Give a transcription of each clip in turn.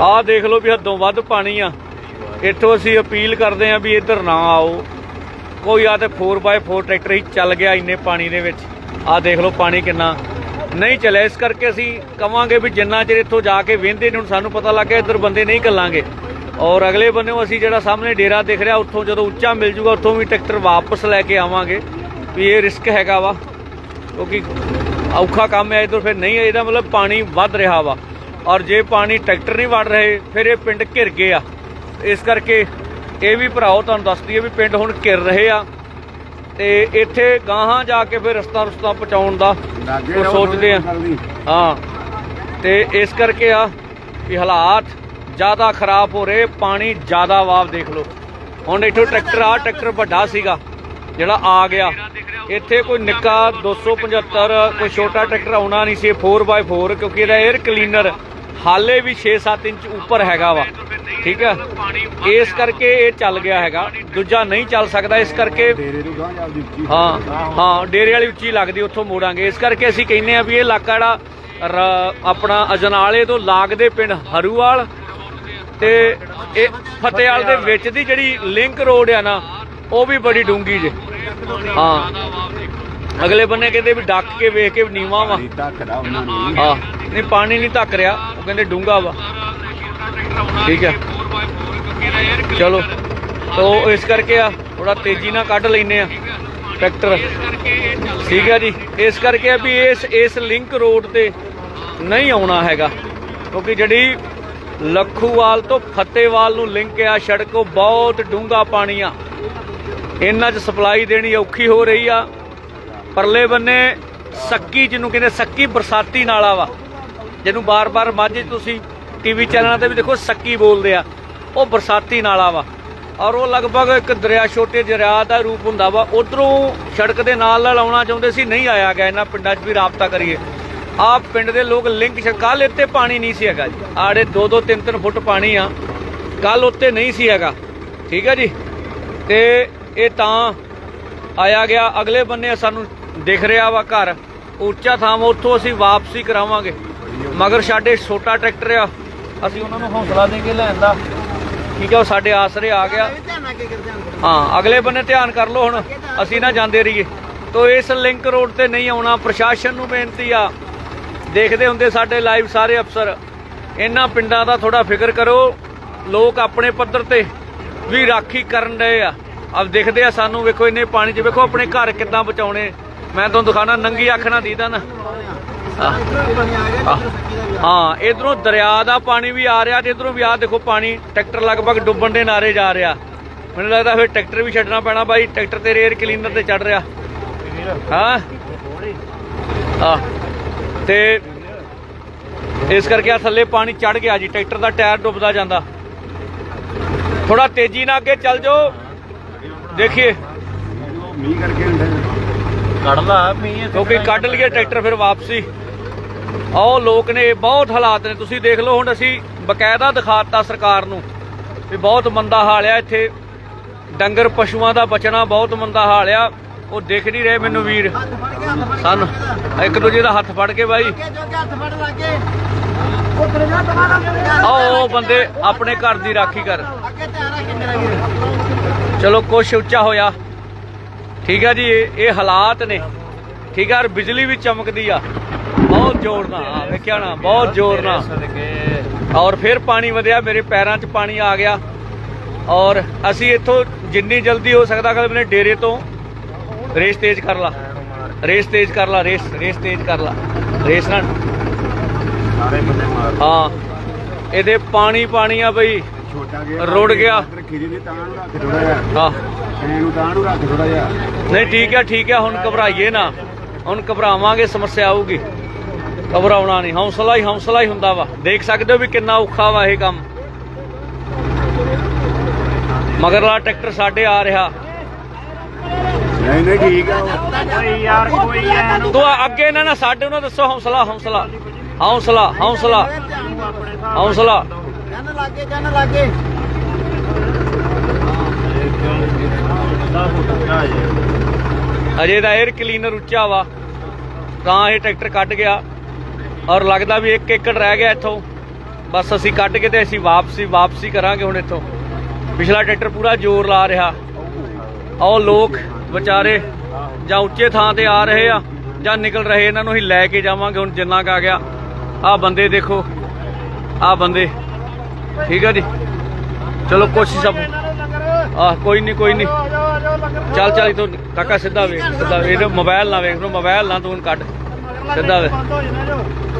ਆਹ ਦੇਖ ਲਓ ਵੀ ਹੱਦੋਂ ਵੱਧ ਪਾਣੀ ਆ। ਇੱਥੋਂ ਅਸੀਂ ਅਪੀਲ ਕਰਦੇ ਆ ਵੀ ਇੱਧਰ ਨਾ ਆਓ। ਕੋਈ ਆ ਤੇ 4x4 ਟਰੈਕਟਰ ਹੀ ਚੱਲ ਗਿਆ ਇੰਨੇ ਪਾਣੀ ਦੇ ਵਿੱਚ। ਆਹ ਦੇਖ ਲਓ ਪਾਣੀ ਕਿੰਨਾ ਨਹੀਂ ਚੱਲਿਆ। ਇਸ ਕਰਕੇ ਅਸੀਂ ਕਵਾਂਗੇ ਵੀ ਜਿੰਨਾ ਚਿਰ ਇੱਥੋਂ ਜਾ ਕੇ ਵਹਿੰਦੇ ਨੇ ਹੁਣ ਸਾਨੂੰ ਪਤਾ ਲੱਗ ਗਿਆ ਇੱਧਰ ਬੰਦੇ ਨਹੀਂ ਕੱਲਾਂਗੇ ਔਰ ਅਗਲੇ ਬੰਨੇੋਂ ਅਸੀਂ ਜਿਹੜਾ ਸਾਹਮਣੇ ਡੇਰਾ ਦਿਖ ਰਿਹਾ, ਉੱਥੋਂ ਜਦੋਂ ਉੱਚਾ ਮਿਲ ਜੂਗਾ, ਉੱਥੋਂ ਵੀ ਟਰੈਕਟਰ ਵਾਪਸ ਲੈ ਕੇ ਆਵਾਂਗੇ। ਵੀ ਇਹ ਰਿਸਕ ਹੈਗਾ ਵਾ। ਕਿਉਂਕਿ ਔਖਾ ਕੰਮ ਹੈ ਇਧਰ ਫਿਰ ਨਹੀਂ, ਇਹਦਾ ਮਤਲਬ ਪਾਣੀ ਵੱਧ ਰਿਹਾ ਵਾ। ਔਰ ਜੇ ਪਾਣੀ ਟਰੈਕਟਰ ਨਹੀਂ ਵੜ ਰਹੇ ਫਿਰ ਇਹ ਪਿੰਡ ਘਿਰ ਗਏ ਆ। ਇਸ ਕਰਕੇ ਇਹ ਵੀ ਭਰਾਓ ਤੁਹਾਨੂੰ ਦੱਸ ਦਈਏ ਵੀ ਪਿੰਡ ਹੁਣ ਘਿਰ ਰਹੇ ਆ। ਤੇ ਇੱਥੇ ਗਾਹਾਂ ਜਾ ਕੇ ਫਿਰ ਰਸਤਾ ਰਸਤਾ ਪਹੁੰਚਾਉਣ ਦਾ ਉਹ ਸੋਚਦੇ ਆ। ਹਾਂ। ਤੇ ਇਸ ਕਰਕੇ ਆ ਵੀ ਹਾਲਾਤ ਜ਼ਿਆਦਾ ਖਰਾਬ ਹੋ ਰਹੇ ਪਾਣੀ ਜ਼ਿਆਦਾ ਵਾਵ ਦੇਖ ਲਓ। ਹੁਣ ਇੱਥੋਂ ਟਰੈਕਟਰ ਆ ਟਰੈਕਟਰ ਵੱਡਾ ਸੀਗਾ ਜਿਹੜਾ ਆ ਗਿਆ। ਇੱਥੇ ਕੋਈ ਨਿੱਕਾ 275 ਕੋਈ ਛੋਟਾ ਟਰੈਕਟਰ ਆਉਣਾ ਨਹੀਂ ਸੀ 4x4 ਕਿਉਂਕਿ ਇਹਦਾ 에ਅਰ ਕਲੀਨਰ ਹਾਲੇ ਵੀ 6-7 ਇੰਚ ਉੱਪਰ ਹੈਗਾ ਵਾ। ਠੀਕ ਹੈ ਇਸ ਕਰਕੇ ਇਹ ਚੱਲ ਗਿਆ ਹੈਗਾ। ਦੂਜਾ ਨਹੀਂ ਚੱਲ ਸਕਦਾ। ਇਸ ਕਰਕੇ ਹਾਂ ਹਾਂ ਡੇਰੇ ਵਾਲੀ ਉੱਚੀ ਲੱਗਦੀ ਉੱਥੋਂ ਮੋੜਾਂਗੇ। ਇਸ ਕਰਕੇ ਅਸੀਂ ਕਹਿੰਦੇ ਆ ਵੀ ਇਹ ਇਲਾਕਾ ਜਿਹੜਾ ਆਪਣਾ ਅਜਨਾਲੇ ਤੋਂ ਲਾਗਦੇ ਪਿੰਡ ਹਰੂਵਾਲ ਤੇ ਇਹ ਫਤਿਆਲ ਦੇ ਵਿੱਚ ਦੀ ਜਿਹੜੀ ਲਿੰਕ ਰੋਡ ਆ ਨਾ ਉਹ ਵੀ ਬੜੀ ਡੂੰਗੀ ਜੇ। ਹਾਂ। ਅਗਲੇ ਬੰਨੇ ਕਹਿੰਦੇ ਵੀ ਡੱਕ ਕੇ ਵੇਖ ਕੇ ਨੀਵਾ ਵਾ। ਹਾਂ। ਨਹੀਂ, ਪਾਣੀ ਨਹੀਂ ਧੱਕ ਰਿਹਾ। ਉਹ ਕਹਿੰਦੇ ਡੂੰਗਾ ਵਾ। ਠੀਕ ਹੈ। ਚਲੋ। ਤੋ ਇਸ ਕਰਕੇ ਆ ਥੋੜਾ ਤੇਜ਼ੀ ਨਾਲ ਕੱਢ ਲੈਨੇ ਆ ਟਰੈਕਟਰ। ਠੀਕ ਹੈ ਜੀ। ਇਸ ਕਰਕੇ ਆ ਵੀ ਇਸ ਇਸ ਲਿੰਕ ਰੋਡ ਤੇ ਨਹੀਂ ਆਉਣਾ ਹੈਗਾ। ਕਿਉਂਕਿ ਜਿਹੜੀ ਲੱਖੂਵਾਲ ਤੋਂ ਫਤਿਹਵਾਲ ਨੂੰ ਲਿੰਕ ਆ, ਸੜਕ ਉਹ ਬਹੁਤ ਡੂੰਗਾ ਪਾਣੀ ਆ। ਇਹਨਾਂ 'ਚ ਸਪਲਾਈ ਦੇਣੀ ਔਖੀ ਹੋ ਰਹੀ ਆ। ਪਰਲੇ ਬੰਨੇ ਸੱਕੀ, ਜਿਹਨੂੰ ਕਹਿੰਦੇ ਸੱਕੀ ਬਰਸਾਤੀ ਨਾਲਾ ਵਾ। ਜਿਹਨੂੰ ਬਾਰ-ਬਾਰ ਮਾਝੇ 'ਚ ਤੁਸੀਂ ਟੀਵੀ ਚੈਨਲਾਂ ਤੇ ਵੀ ਦੇਖੋ ਸੱਕੀ ਬੋਲਦੇ ਆ। ਉਹ ਬਰਸਾਤੀ ਨਾਲਾ ਵਾ। ਔਰ ਉਹ ਲਗਭਗ ਇੱਕ ਦਰਿਆ ਛੋਟੇ ਦਰਿਆ ਦਾ ਰੂਪ ਹੁੰਦਾ ਵਾ। ਉਧਰੋਂ ਸੜਕ ਦੇ ਨਾਲ ਨਾਲ ਆਉਣਾ ਚਾਹੁੰਦੇ ਸੀ ਨਹੀਂ ਆਇਆ ਗਿਆ। ਇਹਨਾਂ ਪਿੰਡਾਂ 'ਚ ਵੀ ਰਾਬਤਾ ਕਰੀਏ। ਆਹ ਪਿੰਡ ਦੇ ਲੋਕ ਲਿੰਕ ਕੱਲ ਇੱਥੇ ਪਾਣੀ ਨਹੀਂ ਸੀ ਹੈਗਾ ਜੀ। ਆੜੇ 2-2 3-3 ਫੁੱਟ ਪਾਣੀ ਆ। ਕੱਲ ਉੱਤੇ ਨਹੀਂ ਸੀ ਹੈਗਾ। ਠੀਕ ਹੈ ਜੀ? ਤੇ ਇਹ ਤਾਂ ਆਇਆ ਗਿਆ। ਅਗਲੇ ਬੰਨੇ ਸਾਨੂੰ ਦਿਖ ਰਿਹਾ ਵਾ ਘਰ। ਉੱਚਾ ਥਾਂ ਵਾ, ਉੱਥੋਂ ਅਸੀਂ ਵਾਪਸੀ ਕਰਾਵਾਂਗੇ। ਮਗਰ ਸਾਡੇ ਛੋਟਾ ਟਰੈਕਟਰ ਆ। ਅਸੀਂ ਉਹਨਾਂ ਨੂੰ ਹੌਸਲਾ ਦੇ ਕੇ ਲੈਂਦਾ ਠੀਕ ਹੈ ਉਹ ਸਾਡੇ ਆਸਰੇ ਆ ਗਿਆ। ਹਾਂ ਅਗਲੇ ਬੰਨੇ ਧਿਆਨ ਕਰ ਲਓ ਹੁਣ। ਅਸੀਂ ਨਾ ਜਾਂਦੇ ਰਹੀਏ। ਤੋ ਇਸ ਲਿੰਕ ਰੋਡ ਤੇ ਨਹੀਂ ਆਉਣਾ। ਪ੍ਰਸ਼ਾਸਨ ਨੂੰ ਬੇਨਤੀ ਆ। ਦੇਖਦੇ ਹੁੰਦੇ ਸਾਡੇ ਲਾਈਵ ਸਾਰੇ ਅਫਸਰ। ਇਹਨਾਂ ਪਿੰਡਾਂ ਦਾ ਥੋੜਾ ਫਿਕਰ ਕਰੋ। ਲੋਕ ਆਪਣੇ ਪੱਧਰ ਤੇ ਵੀ ਰਾਖੀ ਕਰਨ ਡਏ ਆ। ਅਬ ਦੇਖਦੇ ਆ ਸਾਨੂੰ ਵੇਖੋ ਇੰਨੇ ਪਾਣੀ 'ਚ। ਵੇਖੋ ਆਪਣੇ ਘਰ ਕਿੱਦਾਂ ਬਚਾਉਣੇ। ਮੈਂ ਤੁਹਾਨੂੰ ਦਿਖਾਣਾ ਨੰਗੀ ਅੱਖ ਨਾਲ ਦੀਦਾ ਨਾ। ਹਾਂ ਇਧਰੋਂ ਦਰਿਆ ਦਾ ਪਾਣੀ ਵੀ ਆ ਰਿਹਾ ਤੇ ਇਧਰੋਂ ਵੀ ਆ ਦੇਖੋ ਪਾਣੀ ਟਰੈਕਟਰ ਲਗਭਗ ਡੁੱਬਣ ਦੇ ਨਾਰੇ ਜਾ ਰਿਹਾ। ਮੈਨੂੰ ਲੱਗਦਾ ਫਿਰ ਟਰੈਕਟਰ ਵੀ ਛੱਡਣਾ ਪੈਣਾ ਬਾਈ ਟਰੈਕਟਰ ਤੇ 에ਅਰ ਕਲੀਨਰ ਤੇ ਚੜ ਰਿਹਾ। ਹਾਂ? ਆ ਤੇ ਇਸ ਕਰਕੇ ਆ ਥੱਲੇ ਪਾਣੀ ਚੜ ਗਿਆ ਜੀ ਟਰੈਕਟਰ ਦਾ ਟਾਇਰ ਡੁੱਬਦਾ ਜਾਂਦਾ। ਥੋੜਾ ਤੇਜ਼ੀ ਨਾਲ ਅੱਗੇ ਚੱਲ ਜਾਓ। ਦੇਖੀਏ। ਮੀਂਹ ਕਰਕੇ ਹੁੰਦਾ ਕੱਢਦਾ ਮੀਂਹ ਕਿਉਂਕਿ ਕੱਢ ਲਈਏ ਟਰੈਕਟਰ ਫਿਰ ਵਾਪਸੀ। ਆਹ ਲੋਕ ਨੇ, ਬਹੁਤ ਹਾਲਾਤ ਨੇ। ਤੁਸੀਂ ਦੇਖ ਲਓ ਹੁਣ ਅਸੀਂ ਬਕਾਇਦਾ ਦਿਖਾਤਾ ਸਰਕਾਰ ਨੂੰ ਵੀ ਬਹੁਤ ਮੰਦਾ ਹਾਲ ਆ ਇੱਥੇ। ਡੰਗਰ ਪਸ਼ੂਆਂ ਦਾ ਬਚਣਾ ਬਹੁਤ ਮੰਦਾ ਹਾਲ ਆ। ਉਹ ਦੇਖ ਨਹੀਂ ਰਹੇ ਮੈਨੂੰ ਵੀਰ। ਸਾਨੂੰ ਇੱਕ ਦੂਜੇ ਦਾ ਹੱਥ ਫੜ ਕੇ ਬਾਈ। ਆਓ ਉਹ ਬੰਦੇ ਆਪਣੇ ਘਰ ਦੀ ਰਾਖੀ ਕਰ। ਚਲੋ ਕੁਛ ਉੱਚਾ ਹੋਇਆ। ਠੀਕ ਆ ਜੀ ਇਹ ਇਹ ਹਾਲਾਤ ਨੇ। ਠੀਕ ਆ, ਔਰ ਬਿਜਲੀ ਵੀ ਚਮਕਦੀ ਆ। ਬਹੁਤ ਜ਼ੋਰ ਨਾਲ ਵੇਖਿਆ ਨਾ ਬਹੁਤ ਜ਼ੋਰ ਨਾਲ। ਔਰ ਫਿਰ ਪਾਣੀ ਵਧਿਆ ਮੇਰੇ ਪੈਰਾਂ 'ਚ ਪਾਣੀ ਆ ਗਿਆ। ਔਰ ਅਸੀਂ ਇੱਥੋਂ ਜਿੰਨੀ ਜਲਦੀ ਹੋ ਸਕਦਾ ਅਗਲੇ ਨੇ ਡੇਰੇ ਤੋਂ ਰੇਸ ਤੇਜ਼ ਕਰ ਲਾ। ਰੇਸ ਤੇਜ਼ ਕਰ ਲਾ ਰੇਸ ਰੇਸ ਤੇਜ਼ ਕਰ ਲਾ। ਰੇਸ ਨਾਲ ਸਾਰੇ ਬੰਦੇ ਮਾਰ ਹਾਂ ਇਹਦੇ ਪਾਣੀ ਪਾਣੀ ਆ ਬਈ। ਛੋਟਾ ਗਿਆ ਰੁੜ ਗਿਆ। ਖੀਰੀ ਨੇ ਤਾਂ ਨੂੰ ਰੱਖ ਥੋੜਾ ਜਿਹਾ। ਹਾਂ। ਐ ਨੂੰ ਤਾਂ ਨੂੰ ਰੱਖ ਥੋੜਾ ਜਿਹਾ। ਨਹੀਂ ਠੀਕ ਹੈ ਠੀਕ ਹੈ ਹੁਣ ਘਬਰਾਈਏ ਨਾ। ਹੁਣ ਘਬਰਾਵਾਂਗੇ ਸਮੱਸਿਆ ਆਊਗੀ। ਘਬਰਾਉਣਾ ਨਹੀਂ ਹੌਸਲਾ ਹੀ ਹੌਸਲਾ ਹੀ ਹੁੰਦਾ ਵਾ। ਦੇਖ ਸਕਦੇ ਹੋ ਵੀ ਕਿੰਨਾ ਔਖਾ ਵਾ ਇਹ ਕੰਮ। ਮਗਰਲਾ ਟਰੈਕਟਰ ਸਾਡੇ ਆ ਰਿਹਾ। ਨਹੀਂ ਨਹੀਂ ਠੀਕ ਆ। ਓਏ ਯਾਰ ਕੋਈ ਐ ਨੂੰ ਤੂੰ ਅੱਗੇ ਨਾ ਨਾ ਸਾਡੇ ਨੂੰ ਦੱਸੋ ਹੌਸਲਾ ਹੌਸਲਾ। ਹੌਸਲਾ ਹੌਸਲਾ। ਹੌਸਲਾ। ਜਨ ਲਾਗੇ ਜਨ ਲਾਗੇ ਅਜੇ ਦਾ 에ਅਰ ਕਲੀਨਰ ਉੱਚਾ ਵਾ। ਤਾਂ ਇਹ ਟਰੈਕਟਰ ਕੱਢ ਗਿਆ। ਔਰ ਲੱਗਦਾ ਵੀ ਇੱਕ ਏਕੜ ਰਹਿ ਗਿਆ ਇੱਥੋਂ। ਬਸ ਅਸੀਂ ਕੱਢ ਕੇ ਤੇ ਅਸੀਂ ਵਾਪਸੀ ਵਾਪਸੀ ਕਰਾਂਗੇ ਹੁਣ ਇੱਥੋਂ। ਪਿਛਲਾ ਟਰੈਕਟਰ ਪੂਰਾ ਜ਼ੋਰ ਲਾ ਰਿਹਾ। ਉਹ ਲੋਕ ਵਿਚਾਰੇ ਜਾਂ ਉੱਚੇ ਥਾਂ ਤੇ ਆ ਰਹੇ ਆ ਜਾਂ ਨਿਕਲ ਰਹੇ, ਇਹਨਾਂ ਨੂੰ ਅਸੀਂ ਲੈ ਕੇ ਜਾਵਾਂਗੇ। ਹੁਣ ਜਿੰਨਾ ਕੁ ਆ ਗਿਆ ਆ ਬੰਦੇ ਦੇਖੋ ਆ ਬੰਦੇ। ਠੀਕ ਆ ਜੀ? ਚਲੋ, ਕੋਸ਼ਿਸ਼ ਆਪ ਆ ਕੋਈ ਨਹੀਂ ਕੋਈ ਨਹੀਂ ਚੱਲ ਚੱਲ ਤੂੰ ਕਾਕਾ ਸਿੱਧਾ ਵੇਖ ਸਿੱਧਾ ਵੇਖ। ਇਹਨੂੰ ਮੋਬਾਈਲ ਨਾ ਵੇਖ ਤੂੰ ਮੋਬਾਈਲ ਨਾ ਤੂੰ ਕੱਢ। ਸਿੱਧਾ ਵੇ।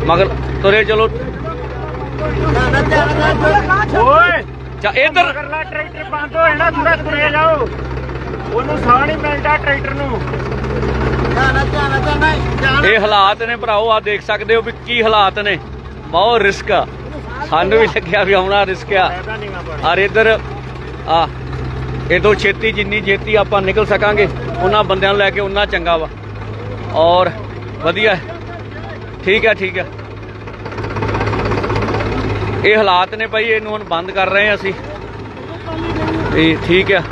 ਮਗਰ ਤੁਰੇ ਚਲੋ। ਓਏ। ਚਾ ਇਧਰ। ਅਗਰਲਾ ਟਰੈਕਟਰ ਬੰਦ ਹੋਏ ਨਾ ਥੋੜਾ ਤੁਰੇ ਜਾਓ। ਉਹਨੂੰ ਸਾਹ ਨਹੀਂ ਮਿਲਦਾ ਟਰੈਕਟਰ ਨੂੰ। ਜਾਣਾ ਜਾਣਾ ਜਾਣਾ ਜਾਣਾ ਇਹ ਹਾਲਾਤ ਨੇ ਭਰਾਓ ਆ ਦੇਖ ਸਕਦੇ ਹੋ ਵੀ ਕੀ ਹਾਲਾਤ ਨੇ। ਬਹੁਤ ਰਿਸਕ ਆ। ਸਾਨੂੰ ਵੀ ਲੱਗਿਆ ਵੀ ਆਉਣਾ ਰਿਸਕ ਆ। ਔਰ ਇਧਰ ਆ ਇਹ ਤੋਂ ਛੇਤੀ ਜਿੰਨੀ ਛੇਤੀ ਆਪਾਂ ਨਿਕਲ ਸਕਾਂਗੇ ਉਹਨਾਂ ਬੰਦਿਆਂ ਨੂੰ ਲੈ ਕੇ ਉਹਨਾਂ ਚੰਗਾ ਵਾ। ਔਰ ਵਧੀਆ। ਠੀਕ ਹੈ ਠੀਕ ਹੈ। ਇਹ ਹਾਲਾਤ ਨੇ ਭਾਈ, ਇਹਨੂੰ ਹੁਣ ਬੰਦ ਕਰ ਰਹੇ ਹਾਂ ਅਸੀਂ। ਇਹ ਠੀਕ ਹੈ।